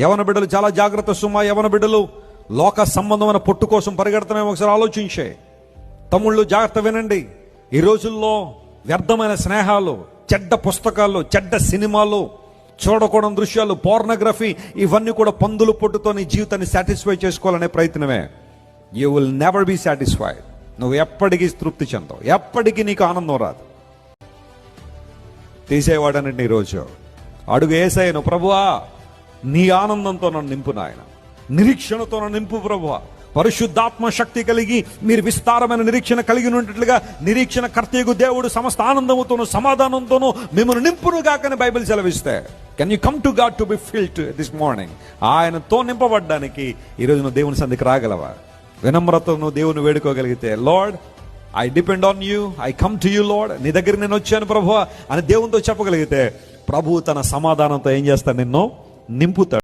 యవన బిడ్డలు చాలా జాగ్రత్త సుమా యవన బిడ్డలు. లోక సంబంధమైన పొట్టు కోసం పరిగెడతామేమో ఒకసారి ఆలోచించే. తమ్ముళ్ళు జాగ్రత్త వినండి. ఈ రోజుల్లో వ్యర్థమైన స్నేహాలు చెడ్డ పుస్తకాలు చెడ్డ సినిమాలు చూడకూడని దృశ్యాలు పోర్నోగ్రఫీ ఇవన్నీ కూడా పందులు పొట్టుతో నీ జీవితాన్ని సాటిస్ఫై చేసుకోవాలనే ప్రయత్నమే. You will never be satisfied నువ్వు ఎప్పటికీ తృప్తి చెందవు. ఎప్పటికీ నీకు ఆనందం రాదు. తీసేవాడనండి ఈరోజు అడుగు వేసాయను ప్రభువా నీ ఆనందంతో నన్ను నింపు నాయన. నిరీక్షణతో నన్ను నింపు ప్రభు పరిశుద్ధాత్మ శక్తి కలిగి మీరు విస్తారమైన నిరీక్షణ కలిగి ఉన్నట్లుగా నిరీక్షణ కర్తయ్యకు దేవుడు సమస్త ఆనందముతోనూ సమాధానంతోను మిమ్మల్ని నింపును గాకని Bible సెలవిస్తే. Can you come to God to be filled this morning ఆయనతో నింపబడ్డానికి ఈరోజు నువ్వు దేవుని సందికి రాగలవా? వినమ్రత నువ్వు దేవుని వేడుకోగలిగితే Lord I depend on you I come to you Lord నీ దగ్గర నేను వచ్చాను ప్రభు అని దేవునితో చెప్పగలిగితే ప్రభు తన సమాధానంతో ఏం చేస్తాను నిన్ను? నింపుతాడు